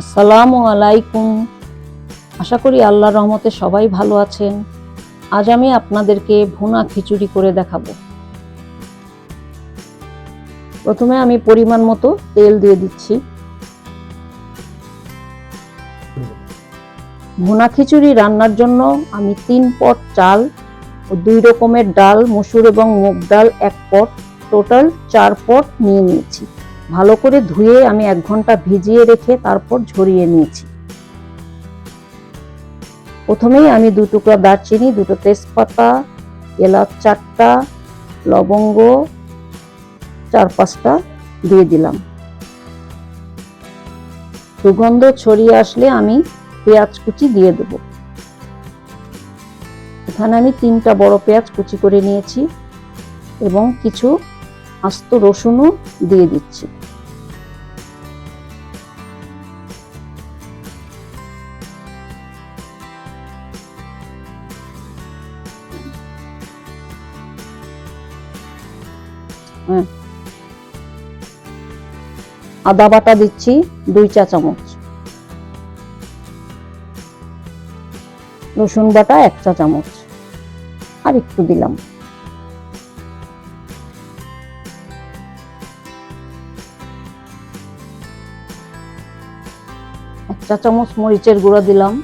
আসসালামু আলাইকুম। আশা করি আল্লাহর রহমতে সবাই ভালো আছেন। আজ আমি আপনাদেরকে ভুনা খিচুড়ি করে দেখাবো। প্রথমে আমি পরিমাণ মতো তেল দিয়ে দিচ্ছি। ভুনা খিচুড়ি রান্নার জন্য আমি তিন পট চাল ও দুই রকমের ডাল, মসুর এবং মুগ ডাল এক পট। টোটাল চার পট নিয়ে নিয়েছি। ভালো করে ধুয়ে আমি এক ঘণ্টা ভিজিয়ে রেখে তারপর ঝরিয়ে নিয়েছি। প্রথমেই আমি দু টুকরা দারচিনি, দুটো তেজপাতা, এলাচ চারটা, লবঙ্গ, চার পাঁচটা দিয়ে দিলাম। সুগন্ধ ছড়িয়ে আসলে আমি পেঁয়াজ কুচি দিয়ে দেব। এখানে আমি তিনটা বড় পেঁয়াজ কুচি করে নিয়েছি এবং কিছু আস্ত রসুনও দিয়ে দিচ্ছি। আদা বাটা দিচ্ছি, দুই চা চামচ। রসুন বাটা এক চা চামচ। আর একটু দিলাম। এক চা চামচ মরিচের গুঁড়া দিলাম।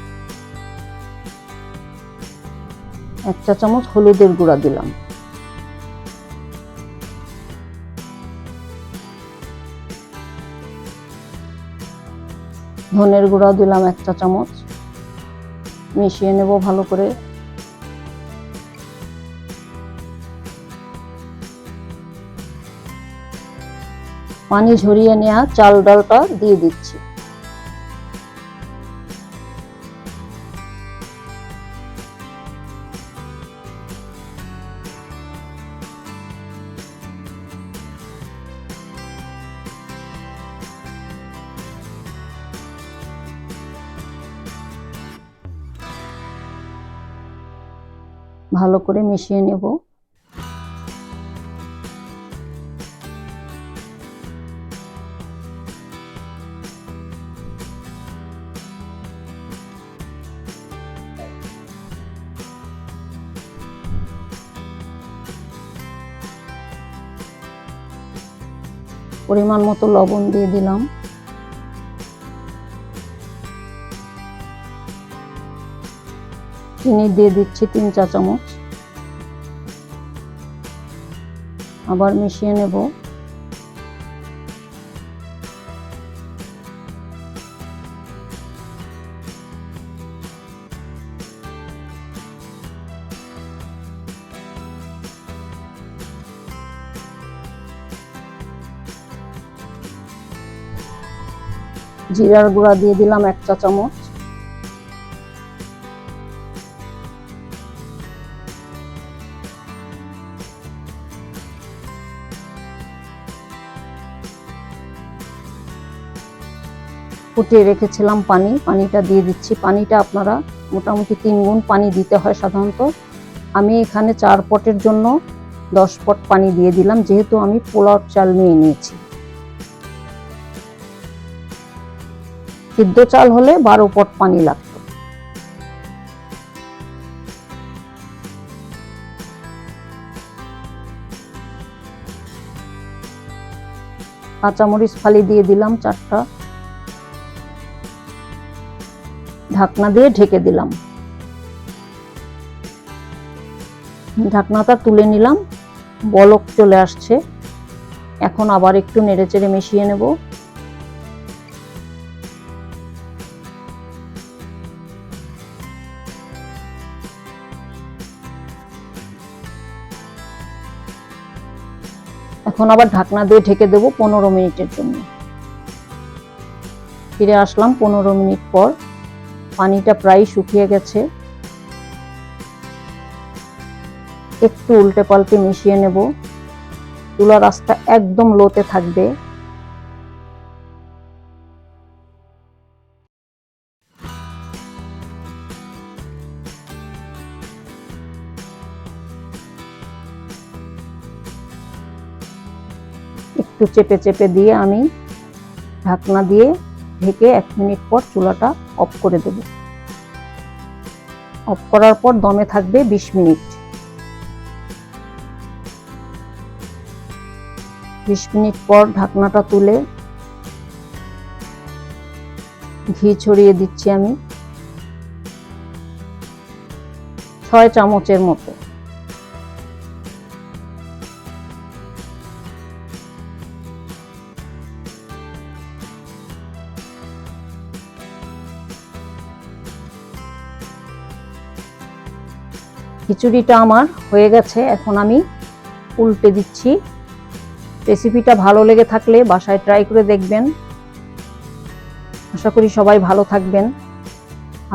এক চা চামচ হলুদের গুঁড়া দিলাম। ধনের গুঁড়া দিলাম এক চা চামচ। মিশিয়ে নেব ভালো করে। পানি ঝরিয়ে নেওয়া চাল ডালটা দিয়ে দিচ্ছি। ভালো করে মিশিয়ে নেব। পরিমাণ মতো লবণ দিয়ে দিলাম। চিনি দিয়ে দিচ্ছি তিন চা চামচ। আবার মিশিয়ে নেব। জিরার গুঁড়া দিয়ে দিলাম এক চা চামচ। ফুটিয়ে রেখেছিলাম পানি, পানিটা দিয়ে দিচ্ছি। পানিটা আপনারা মোটামুটি তিন গুণ পানি দিতে হয় সাধারণত। আমি এখানে চার পটের জন্য দশ পট পানি দিয়ে দিলাম, যেহেতু আমি পোলাও চাল নিয়ে নিয়েছি। সিদ্ধ চাল হলে বারো পট পানি লাগতো। কাঁচামরিচ ফালি দিয়ে দিলাম চারটা। ঢাকনা দিয়ে ঢেকে দিলাম। ঢাকনাটা তুলে নিলাম, বলক চলে আসছে। এখন আবার একটু নেড়েচেড়ে মিশিয়ে নেব। এখন আবার ঢাকনা দিয়ে ঢেকে দেব পনেরো মিনিটের জন্য। ফিরে আসলাম পনেরো মিনিট পর। পানিটা প্রায় শুকিয়ে গেছে। একটু উল্টে পাল্টে মিশিয়ে নেব। চুলার আঁচটা একদম লোতে থাকবে। একটু চেপে চেপে দিয়ে আমি ঢাকনা দিয়ে ঢেকে এক মিনিট পর চুলাটা অফ করে দেব। অফ করার পর দমে থাকবে বিশ মিনিট। বিশ মিনিট পর ঢাকনাটা তুলে ঘি ছড়িয়ে দিচ্ছি আমি। ছয় চামচের মতো। খিচুড়িটা আমার হয়ে গেছে, এখন আমি উল্টে দিচ্ছি। রেসিপিটা ভালো লেগে থাকলে বাসায় ট্রাই করে দেখবেন। আশা করি সবাই ভালো থাকবেন।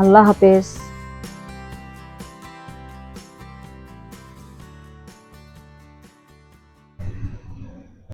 আল্লাহ হাফেজ।